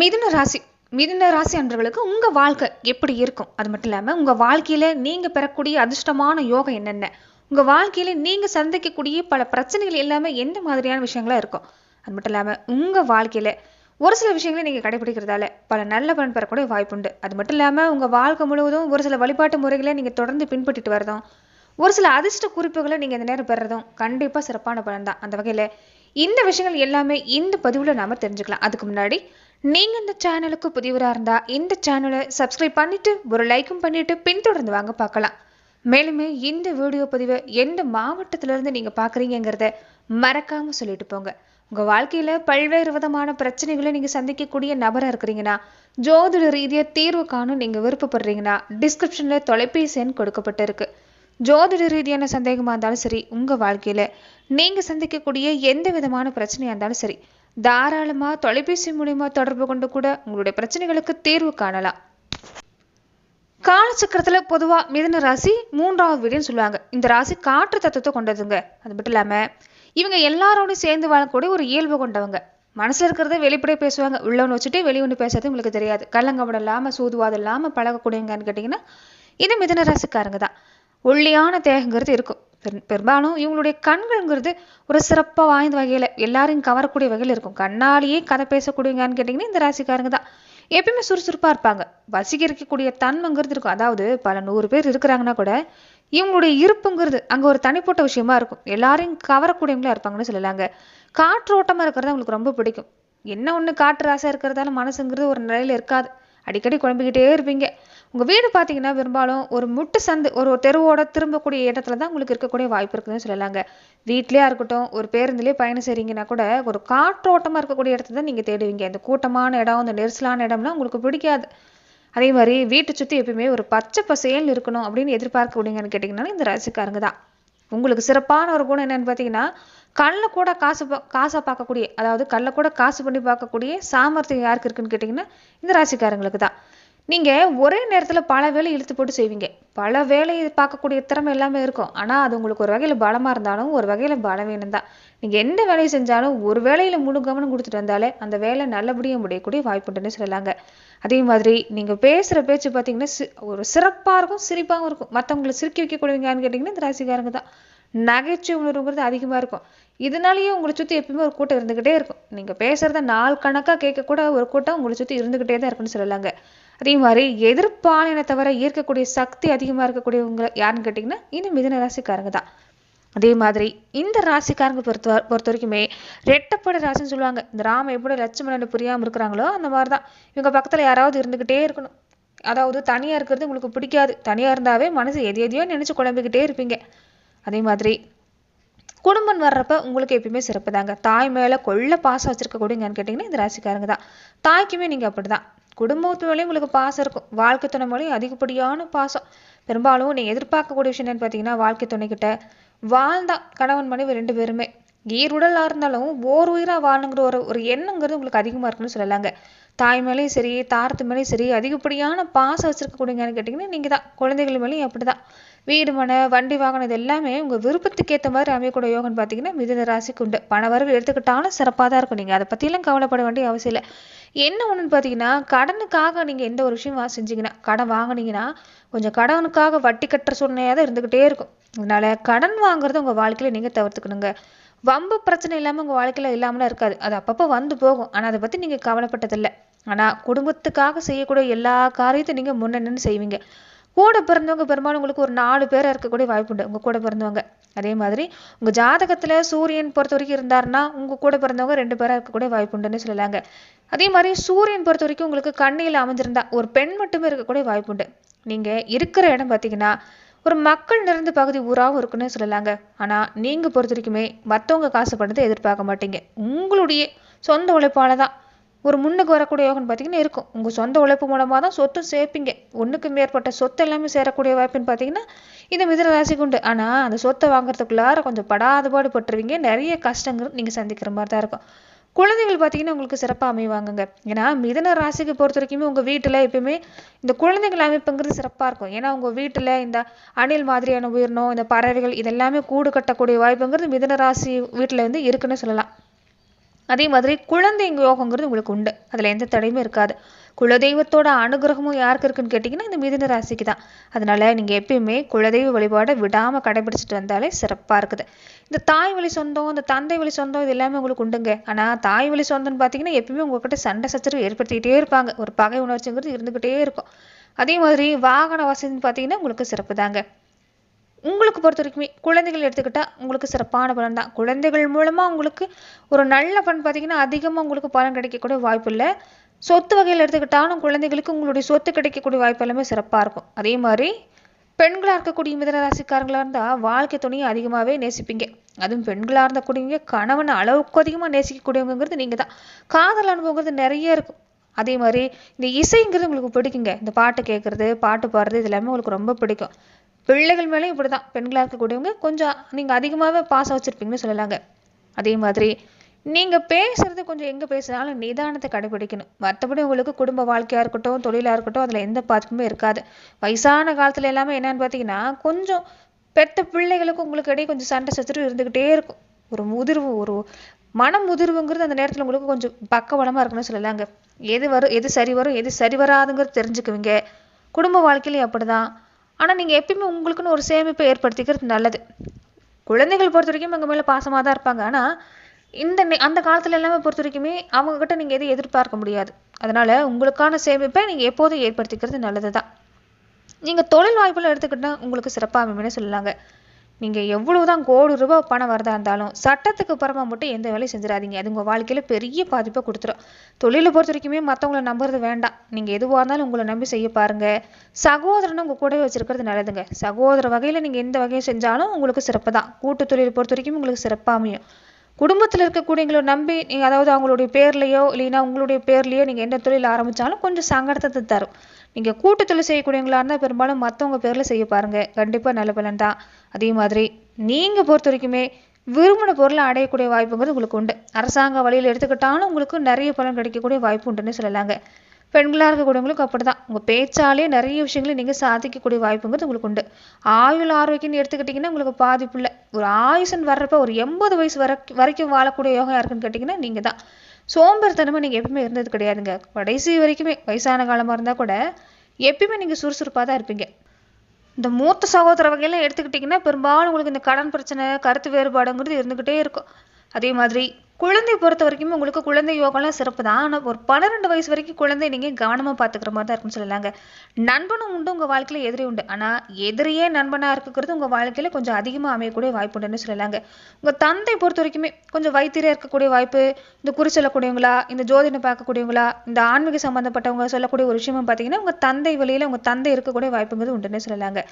மிதுன ராசி மிதுன ராசி அன்றவர்களுக்கு உங்கள் வாழ்க்கை எப்படி இருக்கும்? அது மட்டும் இல்லாமல் உங்கள் வாழ்க்கையில் நீங்கள் பெறக்கூடிய அதிர்ஷ்டமான யோகம் என்னென்ன? உங்கள் வாழ்க்கையில் நீங்கள் சந்திக்கக்கூடிய பல பிரச்சனைகள் எல்லாமே எந்த மாதிரியான விஷயங்களா இருக்கும்? அது மட்டும் இல்லாமல் உங்கள் வாழ்க்கையில் ஒரு சில விஷயங்களை நீங்கள் கடைபிடிக்கிறதால பல நல்ல பலன் பெறக்கூடிய வாய்ப்புண்டு அது மட்டும் இல்லாமல் உங்கள் வாழ்க்கை முழுவதும் ஒரு சில வழிபாட்டு முறைகளை நீங்கள் தொடர்ந்து பின்பற்றிட்டு வரதும் ஒரு சில அதிர்ஷ்ட குறிப்புகளை நீங்கள் இந்த நேரம் பெறதும் கண்டிப்பாக சிறப்பான பலன் தான். அந்த வகையில் இந்த விஷயங்கள் எல்லாமே இந்த பதிவில் நாம தெரிஞ்சுக்கலாம். அதுக்கு முன்னாடி நீங்கள் இந்த சேனலுக்கு புதியவராக இருந்தால் இந்த சேனலை சப்ஸ்கிரைப் பண்ணிட்டு ஒரு லைக்கும் பண்ணிட்டு பின்தொடர்ந்து வாங்க பார்க்கலாம். மேலுமே இந்த வீடியோ பதிவை எந்த மாவட்டத்திலிருந்து நீங்கள் பார்க்குறீங்கிறத மறக்காமல் சொல்லிட்டு போங்க. உங்கள் வாழ்க்கையில் பல்வேறு விதமான பிரச்சனைகளை நீங்கள் சந்திக்கக்கூடிய நபராக இருக்கிறீங்கன்னா ஜோதிட ரீதியாக தீர்வு காணும் நீங்கள் விருப்பப்படுறீங்கன்னா டிஸ்கிரிப்ஷனில் தொலைபேசி எண் கொடுக்கப்பட்டிருக்கு ஜோதிட ரீதியான சந்தேகமாக இருந்தாலும் சரி உங்கள் வாழ்க்கையில் நீங்கள் சந்திக்கக்கூடிய எந்த விதமான பிரச்சனையாக இருந்தாலும் சரி தாராளமாக தொலைபேசி மூலிமா தொடர்பு கொண்டு கூட உங்களுடைய பிரச்சனைகளுக்கு தீர்வு காணலாம். காலச்சக்கரத்தில் பொதுவாக மிதன ராசி மூன்றாவது வீடுன்னு சொல்லுவாங்க. இந்த ராசி காற்று தத்துவத்தை கொண்டதுங்க. அது மட்டும் இல்லாமல் இவங்க எல்லாரோடையும் சேர்ந்து வாழக்கூடிய ஒரு இயல்பு கொண்டவங்க. மனசில் இருக்கிறத வெளிப்படையாக பேசுவாங்க. உள்ளவனை வச்சுட்டு வெளியே ஒன்று பேசுறது உங்களுக்கு தெரியாது. கள்ளங்கபடம் இல்லாமல் சூதுவாதம் இல்லாமல் பழகக்கூடியவங்கன்னு கேட்டிங்கன்னா இது மிதன ராசிக்காரங்க தான். ஒல்லியான தேகங்கிறது இருக்கும். பெரும்பாலும் இவங்களுடைய கண்கள்ங்கிறது ஒரு சிறப்பாக வாய்ந்த வகையில் எல்லாரையும் கவரக்கூடிய வகையில் இருக்கும். கண்ணாலேயே கதை பேசக்கூடியங்கன்னு கேட்டிங்கன்னா இந்த ராசிக்காரங்க தான். எப்பயுமே சுறுசுறுப்பாக இருப்பாங்க. வசீகரிக்கக்கூடிய தன்மைங்கிறது இருக்கும். அதாவது பல நூறு பேர் இருக்கிறாங்கன்னா கூட இவங்களுடைய இருப்புங்கிறது அங்கே ஒரு தனிப்பட்ட விஷயமா இருக்கும். எல்லாரையும் கவரக்கூடியவங்களா இருப்பாங்கன்னு சொல்லலாங்க. காற்றோட்டமாக இருக்கிறது அவங்களுக்கு ரொம்ப பிடிக்கும். என்ன ஒன்று காற்று ராசாக இருக்கிறதால மனசுங்கிறது ஒரு நிலையில் இருக்காது. அடிக்கடி குழம்பிக்கிட்டே இருப்பீங்க. உங்கள் வீடு பார்த்தீங்கன்னா பெரும்பாலும் ஒரு முட்டு சந்து ஒரு தெருவோட திரும்பக்கூடிய இடத்துல தான் உங்களுக்கு இருக்கக்கூடிய வாய்ப்பு இருக்குதுன்னு சொல்லலாங்க. வீட்லேயா இருக்கட்டும் ஒரு பேருந்துலேயே பயணம் செய்கிறீங்கன்னா கூட ஒரு காற்றோட்டமாக இருக்கக்கூடிய இடத்துல தான் நீங்கள் தேடுவீங்க. இந்த கூட்டமான இடம் இந்த நெரிசலான இடம்லாம் உங்களுக்கு பிடிக்காது. அதே மாதிரி வீட்டை சுற்றி எப்பயுமே ஒரு பச்சை பசேல்னு இருக்கணும் அப்படின்னு எதிர்பார்க்கக்கூடியங்கன்னு கேட்டிங்கன்னா இந்த ராசிக்காரங்க தான். உங்களுக்கு சிறப்பான ஒரு குணம் என்னன்னு பார்த்தீங்கன்னா கல்ல கூட காசு பா காசாக பார்க்கக்கூடிய அதாவது கல்ல கூட காசு பண்ணி பார்க்கக்கூடிய சாமர்த்தியம் யாருக்கு இருக்குன்னு கேட்டிங்கன்னா இந்த ராசிக்காரங்களுக்கு தான். நீங்கள் ஒரே நேரத்தில் பல வேலை இழுத்து போட்டு செய்வீங்க. பல வேலையை பார்க்கக்கூடிய திறமை எல்லாமே இருக்கும். ஆனால் அது உங்களுக்கு ஒரு வகையில் பலமாக இருந்தாலும் ஒரு வகையில் பலவீனம் தான். நீங்கள் எந்த வேலையை செஞ்சாலும் ஒரு வேலையில் முழு கவனம் கொடுத்துட்டு வந்தாலே அந்த வேலை நல்லபடியாக முடியக்கூடிய வாய்ப்புண்டுன்னு சொல்லலாங்க. அதே மாதிரி நீங்கள் பேசுகிற பேச்சு பார்த்தீங்கன்னா சி ஒரு சிறப்பாக இருக்கும் சிரிப்பாகவும் இருக்கும். மற்றவங்களை சிரிக்க வைக்கக்கூடியவங்கன்னு கேட்டிங்கன்னா இந்த ராசிக்காரங்க தான். நகைச்சுவை உணர்வுங்கிறது அதிகமாக இருக்கும். இதனாலேயே உங்களை சுற்றி எப்பயுமே ஒரு கூட்டம் இருந்துக்கிட்டே இருக்கும். நீங்கள் பேசுகிறத நாள் கணக்காக கேட்கக்கூட ஒரு கூட்டம் உங்களை சுற்றி இருந்துக்கிட்டே தான் இருக்குன்னு சொல்லலாங்க. அதே மாதிரி எதிர்ப்பாலினை தவிர ஈர்க்கக்கூடிய சக்தி அதிகமாக இருக்கக்கூடியவங்க யாருன்னு கேட்டிங்கன்னா இந்த மிதன ராசிக்காரங்க தான். அதே மாதிரி இந்த ராசிக்காரங்க பொறுத்த பொறுத்த வரைக்குமே ரெட்டப்பட ராசின்னு சொல்லுவாங்க. இந்த ராம எப்படி லட்சுமணன் புரியாமல் இருக்கிறாங்களோ அந்த மாதிரி தான் இவங்க பக்கத்தில் யாராவது இருந்துக்கிட்டே இருக்கணும். அதாவது தனியாக இருக்கிறது உங்களுக்கு பிடிக்காது. தனியாக இருந்தாவே மனசு எது எதையோ நினச்சி குழம்பிக்கிட்டே இருப்பீங்க. அதே மாதிரி குடும்பம் வர்றப்ப உங்களுக்கு எப்பயுமே சிறப்பு தாங்க தாய் மேலே கொள்ள பாசம் வச்சுருக்கக்கூடியங்கன்னு கேட்டிங்கன்னா இந்த ராசிக்காரங்க தான். தாய்க்குமே நீங்கள் அப்படி தான் குடும்பத்து மேலேயும் உங்களுக்கு பாசம் இருக்கும். வாழ்க்கை துணை மேலேயும் அதிகப்படியான பாசம். பெரும்பாலும் நீங்கள் எதிர்பார்க்கக்கூடிய விஷயம் என்னன்னு பார்த்தீங்கன்னா வாழ்க்கை துணைக்கிட்ட வாழ்ந்தா கணவன் மனைவி ரெண்டு பேருமே. ஈருடலாக இருந்தாலும் ஓர் உயிராக வாழணுங்கிற ஒரு ஒரு எண்ணங்கிறது உங்களுக்கு அதிகமாக இருக்குன்னு சொல்லலாங்க. தாய் மேலேயும் சரி தாரத்து மேலேயும் சரி அதிகப்படியான பாசம் வச்சுருக்கக்கூடியங்கன்னு கேட்டிங்கன்னா நீங்கள் தான் குழந்தைகள் மேலேயும் அப்படி தான் வீடு மனை வண்டி வாகனம் இது எல்லாமே உங்கள் விருப்பத்துக்கு ஏற்ற மாதிரி அமையக்கூடிய யோகம்னு பார்த்தீங்கன்னா மிதுன ராசிக்கு உண்டு. பண வரவு எடுத்துக்கிட்டாலும் சிறப்பாக தான் இருக்கும். நீங்கள் அதை பற்றியெல்லாம் கவலைப்பட வேண்டிய அவசியம் இல்லை. என்ன ஒன்றுன்னு பார்த்தீங்கன்னா கடனுக்காக நீங்கள் எந்த ஒரு விஷயம் செஞ்சீங்கன்னா கடன் வாங்கினீங்கன்னா கொஞ்சம் கடனுக்காக வட்டி கட்டுற சூழ்நிலையாக தான் இருந்துக்கிட்டே இருக்கும். அதனால் கடன் வாங்குறது உங்கள் வாழ்க்கையில் நீங்கள் தவிர்த்துக்கணுங்க. வம்பு பிரச்சனை இல்லாமல் உங்கள் வாழ்க்கையில் இல்லாமலாம் இருக்காது. அது அப்பப்போ வந்து போகும். ஆனால் அதை பற்றி நீங்கள் கவலைப்பட்டதில்லை. ஆனால் குடும்பத்துக்காக செய்யக்கூடிய எல்லா காரியத்தையும் நீங்கள் முன்னென்னு செய்வீங்க. கூட பிறந்தவங்க பெரும்பாலும் உங்களுக்கு ஒரு நாலு பேர் இருக்கக்கூடிய வாய்ப்பு உண்டு உங்கள் கூட பிறந்தவங்க. அதே மாதிரி உங்கள் ஜாதகத்தில் சூரியன் பொறுத்த வரைக்கும் இருந்தாருன்னா உங்கள் கூட பிறந்தவங்க ரெண்டு பேராக இருக்கக்கூடிய வாய்ப்பு உண்டுன்னு சொல்லலாங்க. அதே மாதிரி சூரியன் பொறுத்த வரைக்கும் உங்களுக்கு கண்ணியில் அமைஞ்சிருந்தா ஒரு பெண் மட்டுமே இருக்கக்கூடிய வாய்ப்புண்டு. நீங்கள் இருக்கிற இடம் பார்த்தீங்கன்னா ஒரு மக்கள் நிறைந்த பகுதி ஊராகவும் இருக்குன்னு சொல்லலாங்க. ஆனால் நீங்கள் பொறுத்த வரைக்குமே மற்றவங்க காசு எதிர்பார்க்க மாட்டீங்க. உங்களுடைய சொந்த உழைப்பால் தான் ஒரு முன்னுக்கு வரக்கூடிய யோகம் பார்த்தீங்கன்னா இருக்கும். உங்கள் சொந்த உழைப்பு மூலமாக தான் சொத்தும் சேர்ப்பீங்க. ஒன்றுக்கு மேற்பட்ட சொத்து எல்லாமே சேரக்கூடிய வாய்ப்புன்னு பார்த்தீங்கன்னா இந்த மிதன ராசிக்கு உண்டு. ஆனால் அந்த சொத்தை வாங்குறதுக்குள்ளார கொஞ்சம் படாதபாடு பட்டுருவீங்க. நிறைய கஷ்டங்கள் நீங்கள் சந்திக்கிற மாதிரி தான் இருக்கும். குழந்தைகள் பார்த்தீங்கன்னா உங்களுக்கு சிறப்பாக அமைவாங்கங்க. ஏன்னா மிதன ராசிக்கு பொறுத்த வரைக்குமே உங்கள் வீட்டில் எப்பயுமே இந்த குழந்தைகள் அமைப்புங்கிறது சிறப்பாக இருக்கும். ஏன்னா உங்கள் வீட்டில் இந்த அணில் மாதிரியான உயிரினம் இந்த பறவைகள் இதெல்லாமே கூடு கட்டக்கூடிய வாய்ப்புங்கிறது மிதன ராசி வீட்டில் வந்து இருக்குன்னு சொல்லலாம். அதே மாதிரி குழந்தை யோகங்கிறது உங்களுக்கு உண்டு. அதில் எந்த தடையுமே இருக்காது. குலதெய்வத்தோட அனுகிரகமும் யாருக்கு இருக்குன்னு கேட்டிங்கன்னா இந்த மிதுன ராசிக்கு தான். அதனால் நீங்கள் எப்பயுமே குலதெய்வ வழிபாடை விடாமல் கடைபிடிச்சிட்டு வந்தாலே சிறப்பாக இருக்குது. இந்த தாய் வழி சொந்தம் இந்த தந்தை வழி சொந்தம் இது எல்லாமே உங்களுக்கு உண்டுங்க. ஆனால் தாய் வழி சொந்தம்னு பார்த்தீங்கன்னா எப்பயுமே உங்ககிட்ட சண்டை சச்சரவு ஏற்படுத்திக்கிட்டே இருப்பாங்க. ஒரு பகை உணர்ச்சிங்கிறது இருந்துக்கிட்டே இருக்கும். அதே மாதிரி வாகன வசதின்னு பார்த்தீங்கன்னா உங்களுக்கு சிறப்பு தாங்க. உங்களுக்கு பொறுத்த வரைக்குமே குழந்தைகள் எடுத்துக்கிட்டால் உங்களுக்கு சிறப்பான பலன் தான். குழந்தைகள் மூலமாக உங்களுக்கு ஒரு நல்ல பலன் பார்த்தீங்கன்னா அதிகமாக உங்களுக்கு பலன் கிடைக்கக்கூடிய வாய்ப்பு இல்லை. சொத்து வகையில் எடுத்துக்கிட்டாலும் குழந்தைகளுக்கு உங்களுடைய சொத்து கிடைக்கக்கூடிய வாய்ப்பு எல்லாமே சிறப்பாக இருக்கும். அதே மாதிரி பெண்களாக இருக்கக்கூடிய மிதன ராசிக்காரங்களாக இருந்தால் வாழ்க்கை துணையை அதிகமாகவே நேசிப்பீங்க. அதுவும் பெண்களாக இருந்தக்கூடியவங்க கணவனை அளவுக்கு அதிகமாக நேசிக்கக்கூடியவங்கிறது நீங்கள் தான். காதல் அனுபவங்கிறது நிறைய இருக்கும். அதே மாதிரி இந்த இசைங்கிறது உங்களுக்கு பிடிக்குங்க. இந்த பாட்டு கேட்குறது பாட்டு பாடுறது இது எல்லாமே உங்களுக்கு ரொம்ப பிடிக்கும். பிள்ளைகள் மேலேயும் இப்படி தான் பெண்களாக இருக்கக்கூடியவங்க கொஞ்சம் நீங்கள் அதிகமாகவே பாசம் வச்சுருப்பீங்கன்னு சொல்லலாங்க. அதே மாதிரி நீங்கள் பேசுறது கொஞ்சம் எங்கே பேசினாலும் நிதானத்தை கடைபிடிக்கணும். மற்றபடி உங்களுக்கு குடும்ப வாழ்க்கையாக இருக்கட்டும் தொழிலாக இருக்கட்டும் அதில் எந்த பாதிப்புமே இருக்காது. வயசான காலத்தில் எல்லாமே என்னன்னு பார்த்தீங்கன்னா கொஞ்சம் பெத்த பிள்ளைகளுக்கும் உங்களுக்கு இடையே கொஞ்சம் சண்டை சச்சரவு இருந்துக்கிட்டே இருக்கும். ஒரு முதிர்வு ஒரு மனம் முதிர்வுங்கிறது அந்த நேரத்தில் உங்களுக்கு கொஞ்சம் பக்கபலமாக இருக்குன்னு சொல்லலாங்க. எது வரும் எது சரி வரும் எது சரி வராதுங்கிறது தெரிஞ்சுக்குவீங்க. குடும்ப வாழ்க்கையிலையும் அப்படிதான். ஆனால் நீங்கள் எப்பயுமே உங்களுக்குன்னு ஒரு சேமிப்பை ஏற்படுத்திக்கிறது நல்லது. குழந்தைகள் பொறுத்த வரைக்கும் எங்கள் மேலே பாசமாக தான் இருப்பாங்க. ஆனால் இந்த அந்த காலத்துல எல்லாமே பொறுத்த வரைக்குமே அவங்கக்கிட்ட நீங்கள் எதுவும் எதிர்பார்க்க முடியாது. அதனால் உங்களுக்கான சேமிப்பை நீங்கள் எப்போதும் ஏற்படுத்திக்கிறது நல்லது தான் நீங்கள் தொழில் வாய்ப்புல எடுத்துக்கிட்டால் உங்களுக்கு சிறப்பாக அமையும்னு சொல்லலாங்க. நீங்கள் எவ்வளோ தான் கோடி ரூபாய் பணம் வரதா இருந்தாலும் சட்டத்துக்கு புறமா மட்டும் எந்த வேலையும் செஞ்சிடாதீங்க. அது உங்கள் வாழ்க்கையில் பெரிய பாதிப்பை கொடுத்துரும். தொழிலை பொறுத்த வரைக்குமே மற்றவங்கள நம்புறது வேண்டாம். நீங்கள் எதுவாக இருந்தாலும் உங்களை நம்பி செய்ய பாருங்க. சகோதரனை உங்கள் கூடவே வச்சுருக்கிறது நல்லதுங்க. சகோதர வகையில் நீங்கள் எந்த வகையை செஞ்சாலும் உங்களுக்கு சிறப்பு தான். கூட்டு தொழிலை பொறுத்த வரைக்கும் உங்களுக்கு சிறப்பாக அமையும். குடும்பத்தில் இருக்கக்கூடியவங்களை நம்பி நீங்கள் அதாவது அவங்களுடைய பேர்லையோ இல்லைன்னா உங்களுடைய பேர்லையோ நீங்கள் எந்த தொழில் ஆரம்பித்தாலும் கொஞ்சம் சங்கடத்தை தரும். நீங்கள் கூட்டத்தில் செய்யக்கூடியவங்களா இருந்தால் பெரும்பாலும் மற்றவங்க பேரில் செய்ய பாருங்கள் கண்டிப்பாக நல்ல பலன் தான். அதே மாதிரி நீங்கள் பொறுத்த வரைக்குமே விரும்பின பொருளை அடையக்கூடிய வாய்ப்புங்கிறது உங்களுக்கு உண்டு. அரசாங்க வழியில் எடுத்துக்கிட்டாலும் உங்களுக்கு நிறைய பலன் கிடைக்கக்கூடிய வாய்ப்பு உண்டுன்னு சொல்லலாங்க. பெண்களாக இருக்கக்கூடங்களுக்கு அப்படி தான் உங்கள் பேச்சாலே நிறைய விஷயங்களை நீங்கள் சாதிக்கக்கூடிய வாய்ப்புங்கிறது உங்களுக்கு உண்டு. ஆயுள் ஆரோக்கியம்னு எடுத்துக்கிட்டிங்கன்னா உங்களுக்கு பாதிப்பு இல்லை ஒரு ஆயுசன் வர்றப்ப ஒரு எண்பது வயசு வர வரைக்கும் வாழக்கூடிய யோகம் யாருக்குன்னு கேட்டிங்கன்னா நீங்கள் தான் சோம்பேறித்தனமாக நீங்கள் எப்பவுமே இருந்தது கிடையாதுங்க. கடைசி வரைக்குமே வயசான காலமாக இருந்தால் கூட எப்பயுமே நீங்கள் சுறுசுறுப்பாக தான் இருப்பீங்க. இந்த மூத்த சகோதர வகையெல்லாம் எடுத்துக்கிட்டிங்கன்னா பெரும்பாலும் உங்களுக்கு இந்த கடன் பிரச்சனை கருத்து வேறுபாடுங்கிறது இருந்துக்கிட்டே இருக்கும். அதே மாதிரி குழந்தை பொறுத்த வரைக்கும் உங்களுக்கு குழந்தை யோகம்லாம் சிறப்பு தான். ஆனால் ஒரு பன்னிரெண்டு வயசு வரைக்கும் குழந்தை நீங்கள் கவனமாக பார்த்துக்கிற மாதிரி தான் இருக்குன்னு சொல்லலாங்க நண்பனும் உண்டு உங்கள் வாழ்க்கையில் எதிரி உண்டு. ஆனால் எதிரியே நண்பனாக இருக்கிறது உங்கள் வாழ்க்கையில் கொஞ்சம் அதிகமாக அமையக்கூடிய வாய்ப்பு உண்டுன்னு சொல்லலாங்க உங்கள் தந்தை பொறுத்த வரைக்குமே கொஞ்சம் வைத்தியராக இருக்கக்கூடிய வாய்ப்பு இந்த குறி சொல்லக்கூடியவங்களா இந்த ஜோதிடம் பார்க்கக்கூடியவங்களா இந்த ஆன்மீக சம்மந்தப்பட்டவங்க சொல்லக்கூடிய ஒரு விஷயமும் பார்த்தீங்கன்னா உங்கள் தந்தை வழியில் உங்கள் தந்தை இருக்கக்கூடிய வாய்ப்புங்கிறது உண்டுன்னு சொல்லலாங்க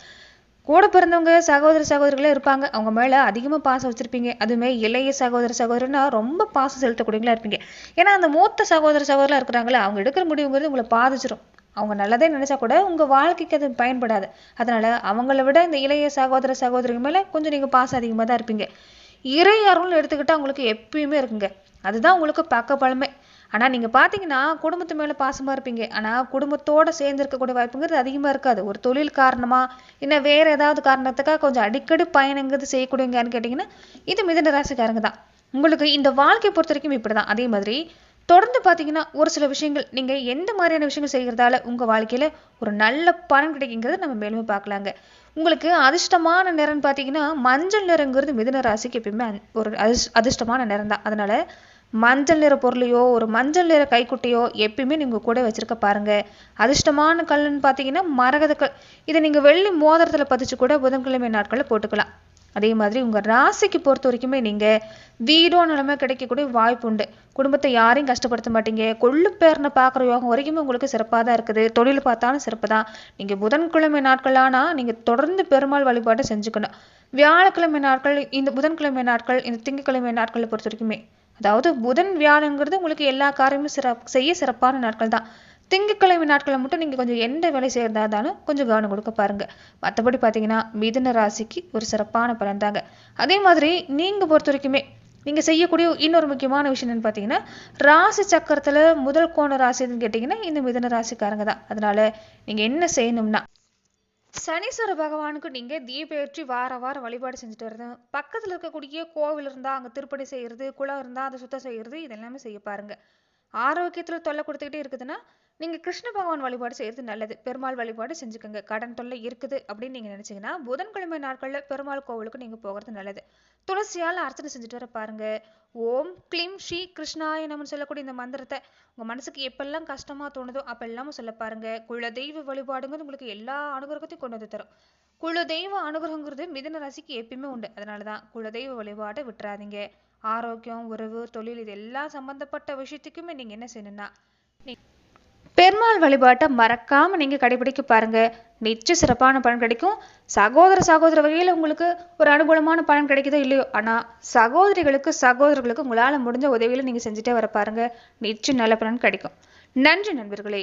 கூட பிறந்தவங்க சகோதர சகோதரிகளே இருப்பாங்க. அவங்க மேலே அதிகமாக பாசம் வச்சுருப்பீங்க. அதுவுமே இளைய சகோதர சகோதரனா ரொம்ப பாசம் செலுத்தக்கூடியவங்களா இருப்பீங்க. ஏன்னா அந்த மூத்த சகோதர சகோதரலாம் இருக்கிறாங்களே அவங்க எடுக்கிற முடிவுங்கிறது உங்களை பாதிச்சிடும் அவங்க நல்லதே நினைச்சா கூட உங்க வாழ்க்கைக்கு அது பயன்படாது. அதனால அவங்கள விட இந்த இளைய சகோதர சகோதரிங்க மேல கொஞ்சம் நீங்க பாசம் அதிகமாக தான் இருப்பீங்க. இறை அருள்னு எடுத்துக்கிட்டால் உங்களுக்கு எப்பயுமே இருக்குங்க. அதுதான் உங்களுக்கு பக்க பலமே ஆனால் நீங்கள் பார்த்தீங்கன்னா குடும்பத்து மேலே பாசமாக இருப்பீங்க. ஆனால் குடும்பத்தோடு சேர்ந்து இருக்கக்கூடிய வாய்ப்புங்கிறது அதிகமாக இருக்காது. ஒரு தொழில் காரணமாக இல்லை வேறு ஏதாவது காரணத்துக்காக கொஞ்சம் அடிக்கடி பயணங்கிறது செய்யக்கூடியங்கன்னு கேட்டிங்கன்னா இது மிதன ராசிக்காரங்க தான். உங்களுக்கு இந்த வாழ்க்கையை பொறுத்த வரைக்கும் இப்படி தான் அதே மாதிரி தொடர்ந்து பார்த்தீங்கன்னா ஒரு சில விஷயங்கள் நீங்கள் எந்த மாதிரியான விஷயங்கள் செய்கிறதால உங்கள் வாழ்க்கையில் ஒரு நல்ல பலன் கிடைக்குங்கிறத நம்ம மேலுமே பார்க்கலாங்க. உங்களுக்கு அதிர்ஷ்டமான நிறம்னு பார்த்தீங்கன்னா மஞ்சள் நிறங்கிறது மிதுன ராசிக்கு எப்பயுமே ஒரு அதிர்ஷ் அதிர்ஷ்டமான நிறம் தான் அதனால் மஞ்சள் நிற பொருளையோ ஒரு மஞ்சள் நிற கைக்குட்டையோ எப்பயுமே நீங்கள் கூட வச்சுருக்க பாருங்கள் அதிர்ஷ்டமான கல்லுன்னு பார்த்தீங்கன்னா மரகத கல் இதை நீங்கள் வெள்ளி மோதிரத்தில் பதிச்சு கூட புதன்கிழமை நாட்களில் போட்டுக்கலாம். அதே மாதிரி உங்கள் ராசிக்கு பொறுத்த வரைக்குமே நீங்கள் வீடோ நிலைமை கிடைக்கக்கூடிய வாய்ப்பு உண்டு. குடும்பத்தை யாரையும் கஷ்டப்படுத்த மாட்டீங்க. கொள்ளு பேர்னு பார்க்குற யோகம் வரைக்குமே உங்களுக்கு சிறப்பாக தான் இருக்குது. தொழில் பார்த்தாலும் சிறப்பு தான். நீங்கள் புதன்கிழமை நாட்களானா நீங்கள் தொடர்ந்து பெருமாள் வழிபாட்டை செஞ்சுக்கணும். வியாழக்கிழமை நாட்கள் இந்த புதன்கிழமை நாட்கள் இந்த திங்கட்கிழமை நாட்களை பொறுத்த வரைக்குமே. அதாவது புதன் வியாழங்கிறது உங்களுக்கு எல்லா காரியமும் சிறப் செய்ய சிறப்பான நாட்கள் தான். திங்கட்கிழமை நாட்களை மட்டும் நீங்கள் கொஞ்சம் எந்த வேலை செய்யறதா இருந்தாலும் கொஞ்சம் கவனம் கொடுக்க பாருங்க. மற்றபடி பார்த்தீங்கன்னா மிதுன ராசிக்கு ஒரு சிறப்பான பலன் தாங்க. அதே மாதிரி நீங்கள் பொறுத்த வரைக்குமே நீங்கள் செய்யக்கூடிய இன்னொரு முக்கியமான விஷயம் என்னன்னு பார்த்தீங்கன்னா ராசி சக்கரத்தில் முதல் கோண ராசின்னு கேட்டிங்கன்னா இந்த மிதன ராசிக்காரங்க தான். அதனால நீங்கள் என்ன செய்யணும்னா சனீஸ்வர பகவானுக்கு நீங்க தீபேற்றி வார வாரம் வழிபாடு செஞ்சுட்டு வரது பக்கத்துல இருக்கக்கூடிய கோவில் இருந்தா அங்க திருப்பணி செய்யறது குளம் இருந்தா அதை சுத்தம் செய்யறது இதெல்லாமே செய்ய பாருங்க. ஆரோக்கியத்துல தொல்லை கொடுத்துக்கிட்டே இருக்குதுன்னா நீங்கள் கிருஷ்ண பகவான் வழிபாடு செய்கிறது நல்லது. பெருமாள் வழிபாடு செஞ்சுக்கோங்க. கடன் தொல்லை இருக்குது அப்படின்னு நீங்கள் நினச்சிங்கன்னா புதன்கிழமை நாட்களில் பெருமாள் கோவிலுக்கு நீங்கள் போகிறது நல்லது. துளசியால் அர்ச்சனை செஞ்சுட்டு வர பாருங்க. ஓம் க்ளீம் ஸ்ரீ கிருஷ்ணாய நமன்னு சொல்லக்கூடிய இந்த மந்திரத்தை உங்கள் மனசுக்கு எப்பெல்லாம் கஷ்டமாக தோணுதோ அப்பெல்லாமும் சொல்ல பாருங்க. குல தெய்வ வழிபாடுங்கிறது உங்களுக்கு எல்லா அனுகிரகத்தையும் கொண்டு வந்து தரும். குலதெய்வ அனுகிரகங்கிறது மிதன ராசிக்கு எப்பயுமே உண்டு. அதனாலதான் தான் தெய்வ வழிபாட்டை விட்டுறாதீங்க. ஆரோக்கியம் உறவு தொழில் இது எல்லாம் சம்மந்தப்பட்ட விஷயத்துக்குமே நீங்கள் என்ன செய்யணும்னா நீ- பெருமாள் வழிபாட்டை மறக்காம நீங்க கடைபிடிக்க பாருங்க. நிச்சயம் சிறப்பான பலன் கிடைக்கும். சகோதர சகோதர வகையில் உங்களுக்கு ஒரு அனுகூலமான பலன் கிடைக்குதோ இல்லையோ ஆனால் சகோதரிகளுக்கு சகோதரர்களுக்கு உங்களால் முடிஞ்ச உதவியில் நீங்கள் செஞ்சுட்டே வர பாருங்க. நிச்சயம் நல்ல பலன் கிடைக்கும். நன்றி நண்பர்களே.